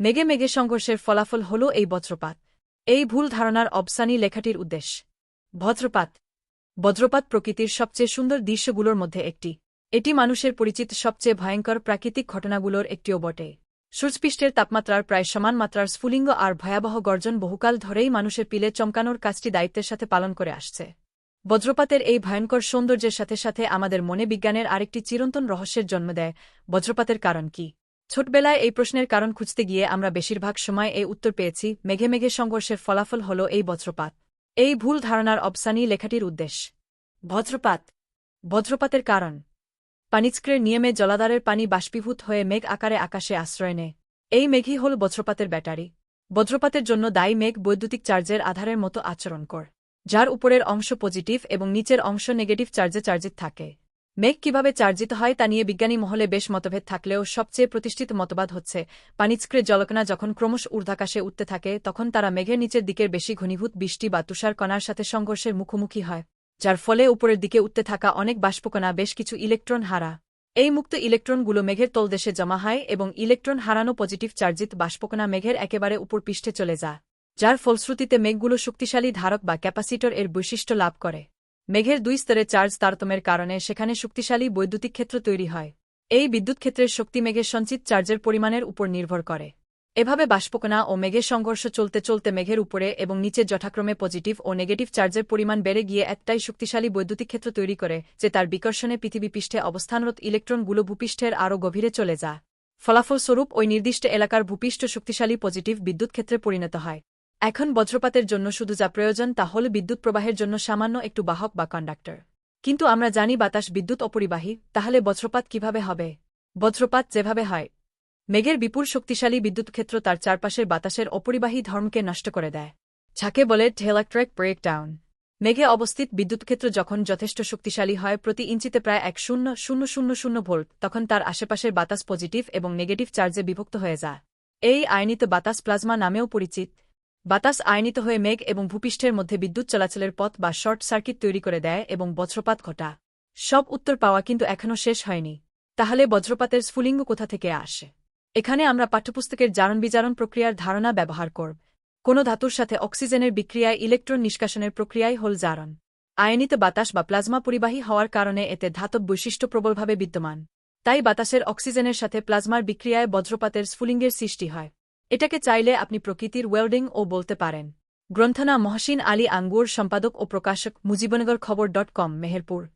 মেঘে মেঘে সংঘর্ষের ফলাফল হল এই বজ্রপাত। এই ভুল ধারণার অবসানী লেখাটির উদ্দেশ্য। বজ্রপাত। বজ্রপাত প্রকৃতির সবচেয়ে সুন্দর দৃশ্যগুলোর মধ্যে একটি। এটি মানুষের পরিচিত সবচেয়ে ভয়ঙ্কর প্রাকৃতিক ঘটনাগুলোর একটিও বটে। সূর্যপৃষ্ঠের তাপমাত্রার প্রায় সমান মাত্রার স্ফুলিঙ্গ আর ভয়াবহ গর্জন বহুকাল ধরেই মানুষের পিলে চমকানোর কাজটি দায়িত্বের সাথে পালন করে আসছে। বজ্রপাতের এই ভয়ঙ্কর সৌন্দর্যের সাথে সাথে আমাদের মনে বিজ্ঞানের আরেকটি চিরন্তন রহস্যের জন্ম দেয়। বজ্রপাতের কারণ কি? ছোটবেলায় এই প্রশ্নের কারণ খুঁজতে গিয়ে আমরা বেশিরভাগ সময় এই উত্তর পেয়েছি, মেঘে মেঘে সংঘর্ষের ফলাফল হল এই বজ্রপাত। এই ভুল ধারণার অবসানী লেখাটির উদ্দেশ্য। বজ্রপাত। বজ্রপাতের কারণ। পানিচক্রের নিয়মে জলাধারের পানি বাষ্পীভূত হয়ে মেঘ আকারে আকাশে আশ্রয় নেয়। এই মেঘই হল বজ্রপাতের ব্যাটারি। বজ্রপাতের জন্য দায়ী মেঘ বৈদ্যুতিক চার্জের আধারের মতো আচরণ কর, যার উপরের অংশ পজিটিভ এবং নিচের অংশ নেগেটিভ চার্জে চার্জিত থাকে। মেঘ কীভাবে চার্জিত হয় তা নিয়ে বিজ্ঞানী মহলে বেশ মতভেদ থাকলেও সবচেয়ে প্রতিষ্ঠিত মতবাদ হচ্ছে পানিচক্রে জলকণা যখন ক্রমশ ঊর্ধ্বাকাশে উঠতে থাকে, তখন তারা মেঘের নিচের দিকের বেশি ঘনীভূত বৃষ্টি বা তুষার কণার সাথে সংঘর্ষের মুখোমুখি হয়, যার ফলে উপরের দিকে উঠতে থাকা অনেক বাষ্পকণা বেশ কিছু ইলেকট্রন হারা। এই মুক্ত ইলেকট্রনগুলো মেঘের তলদেশে জমা হয় এবং ইলেকট্রন হারানো পজিটিভ চার্জিত বাষ্পকণা মেঘের একেবারে উপর পৃষ্ঠে চলে যা যার ফলশ্রুতিতে মেঘগুলো শক্তিশালী ধারক বা ক্যাপাসিটর এর বৈশিষ্ট্য লাভ করে। মেঘের দুই স্তরে চার্জ তারতম্যের কারণে সেখানে শক্তিশালী বৈদ্যুতিক ক্ষেত্র তৈরি হয়। এই বিদ্যুৎ ক্ষেত্রের শক্তি মেঘের সঞ্চিত চার্জের পরিমাণের উপর নির্ভর করে। এভাবে বাষ্পকণা ও মেঘের সংঘর্ষ চলতে চলতে মেঘের উপরে এবং নিচে যথাক্রমে পজিটিভ ও নেগেটিভ চার্জের পরিমাণ বেড়ে গিয়ে একটাই শক্তিশালী বৈদ্যুতিক ক্ষেত্র তৈরি করে, যে তার বিকর্ষণে পৃথিবী পৃষ্ঠে অবস্থানরত ইলেকট্রনগুলো ভূপৃষ্ঠের আরও গভীরে চলে যা ফলাফলস্বরূপ ওই নির্দিষ্ট এলাকার ভূপৃষ্ঠ শক্তিশালী পজিটিভ বিদ্যুৎ ক্ষেত্রে পরিণত হয়। এখন বজ্রপাতের জন্য শুধু যা প্রয়োজন তা হল বিদ্যুৎ প্রবাহের জন্য সামান্য একটু বাহক বা কন্ডাক্টর। কিন্তু আমরা জানি বাতাস বিদ্যুৎ অপরিবাহী, তাহলে বজ্রপাত কীভাবে হবে? বজ্রপাত যেভাবে হয়, মেঘের বিপুল শক্তিশালী বিদ্যুৎ ক্ষেত্র তার চারপাশের বাতাসের অপরিবাহী ধর্মকে নষ্ট করে দেয়। যাকে বলে টেলাক্ট্রেক ব্রেকডাউন মেঘে অবস্থিত বিদ্যুৎ ক্ষেত্র যখন যথেষ্ট শক্তিশালী হয় প্রতি ইঞ্চিতে প্রায় এক শূন্য শূন্য শূন্য শূন্য ভোল্ট, তখন তার আশেপাশের বাতাস পজিটিভ এবং নেগেটিভ চার্জে বিভক্ত হয়ে যায়। এই আয়নিত বাতাস প্লাজমা নামেও পরিচিত। বাতাস আয়নিত হয়ে মেঘ এবং ভূপৃষ্ঠের মধ্যে বিদ্যুৎ চলাচলের পথ বা শর্ট সার্কিট তৈরি করে দেয় এবং বজ্রপাত ঘটা। সব উত্তর পাওয়া কিন্তু এখনও শেষ হয়নি। তাহলে বজ্রপাতের স্ফুলিঙ্গ কোথা থেকে আসে? এখানে আমরা পাঠ্যপুস্তকের জারণ বিজারণ প্রক্রিয়ার ধারণা ব্যবহার করব। কোনো ধাতুর সাথে অক্সিজেনের বিক্রিয়ায় ইলেকট্রন নিষ্কাশনের প্রক্রিয়াই হল জারণ। আয়নিত বাতাস বা প্লাজমা পরিবাহী হওয়ার কারণে এতে ধাতব বৈশিষ্ট্য প্রবলভাবে বিদ্যমান। তাই বাতাসের অক্সিজেনের সাথে প্লাজমার বিক্রিয়ায় বজ্রপাতের স্ফুলিঙ্গের সৃষ্টি হয়। এটাকে চাইলে আপনি প্রকৃতির ওয়েল্ডিং ও বলতে পারেন। গ্রন্থনা মহসিন আলী আঙ্গুর, সম্পাদক ও প্রকাশক মুজিবনগর খবর ডট কম, মেহেরপুর।